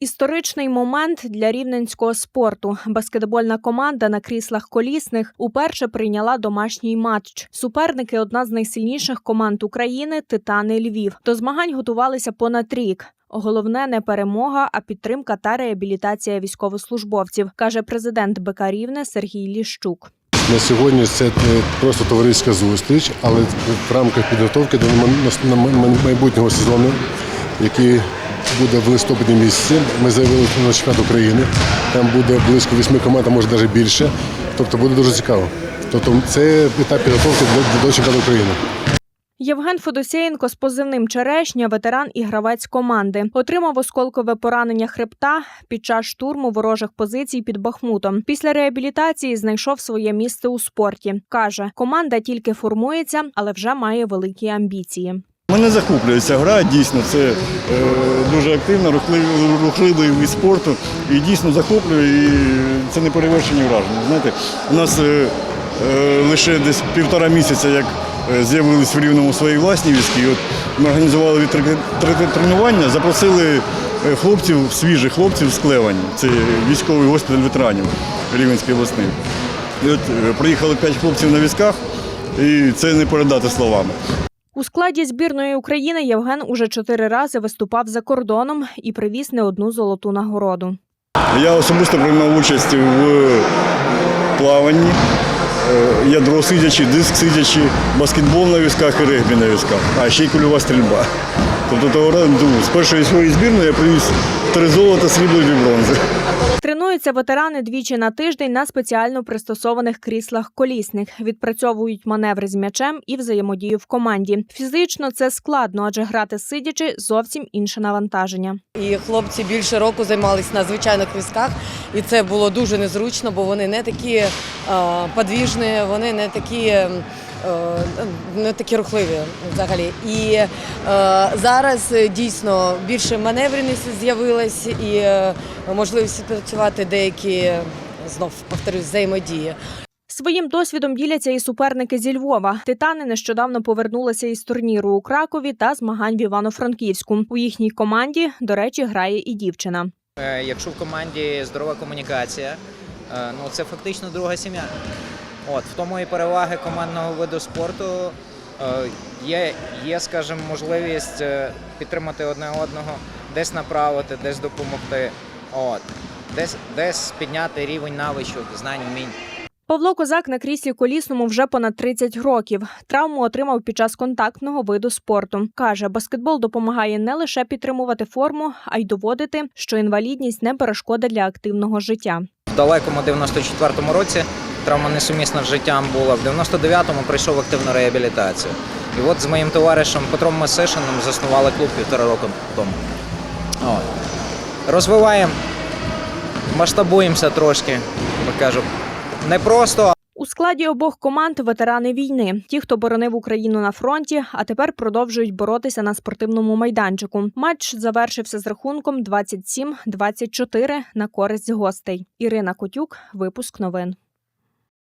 Історичний момент для рівненського спорту. Баскетбольна команда на кріслах колісних уперше прийняла домашній матч. Суперники одна з найсильніших команд України Титани Львів. До змагань готувалися понад рік. Головне не перемога, а підтримка та реабілітація військовослужбовців, каже президент БК Рівне Сергій Ліщук. На сьогодні це е, просто товариська зустріч, але в рамках підготовки до майбутнього сезону, який буде в листопаді місяці. Ми заявили на чемпіонат України. Там буде близько вісьми команд, а може навіть більше. Тобто буде дуже цікаво. Тобто це етап підготовки до, до чемпіонату України. Євген Федосєєнко з позивним Черешня, ветеран і гравець команди, отримав осколкове поранення хребта під час штурму ворожих позицій під Бахмутом. Після реабілітації знайшов своє місце у спорті. каже, команда тільки формується, але вже має великі амбіції. Мене захоплює ця гра, дійсно, це е, дуже активно, рухливий, від спорту і дійсно захоплює, і це не перевершені враження. Знаєте, у нас е, е, лише десь півтора місяця, як е, з'явились в Рівному свої власні візки, і от ми організували тре- тренування, запросили е, хлопців, свіжих хлопців з Клевані, це військовий госпіталь ветеранів Рівненський обласний. І от е, приїхали п'ять хлопців на візках, і це не передати словами. У складі збірної України Євген уже чотири рази виступав за кордоном і привіз не одну золоту нагороду. Я особисто приймав участь в плаванні, е, ядро сидячи, диск сидячи, баскетбол на візках і регбі на візках, а ще й кульова стрільба. Тобто того разу, з першої своєї збірної я привіз три золота, срібло і бронзи. Тренуються ветерани двічі на тиждень на спеціально пристосованих кріслах колісних, відпрацьовують маневри з м'ячем і взаємодію в команді. Фізично це складно, адже грати сидячи зовсім інше навантаження. І хлопці більше року займалися на звичайних візках, і це було дуже незручно, бо вони не такі е, подвіжні, вони не такі. Е, Не такі рухливі взагалі. І е, зараз е, дійсно більше маневреності з'явилась і можливість працювати деякі знов повторюсь, взаємодії. Своїм досвідом діляться і суперники зі Львова. Титани нещодавно повернулися із турніру у Кракові та змагань в Івано-Франківську. У їхній команді, до речі, грає і дівчина. Якщо в команді здорова комунікація, ну це фактично друга сім'я. От в тому і переваги командного виду спорту е, є, є, скажімо, можливість е, підтримати одне одного, десь направити, десь допомогти. От десь десь підняти рівень навичок, знань, вмінь. Павло Козак на кріслі колісному вже понад 30 років. Травму отримав під час контактного виду спорту. Каже, баскетбол допомагає не лише підтримувати форму, а й доводити, що інвалідність не перешкода для активного життя. В далекому 94-му році травма несумісна з життям була. В 99-му прийшов активну реабілітацію. І от з моїм товаришем Петром Месишином заснували клуб півтора року тому. От. Розвиваємо, масштабуємося трошки, як кажу. Не просто, У складі обох команд ветерани війни, ті, хто боронив Україну на фронті, а тепер продовжують боротися на спортивному майданчику. Матч завершився з рахунком 27-24 на користь гостей. Ірина Котюк, випуск новин.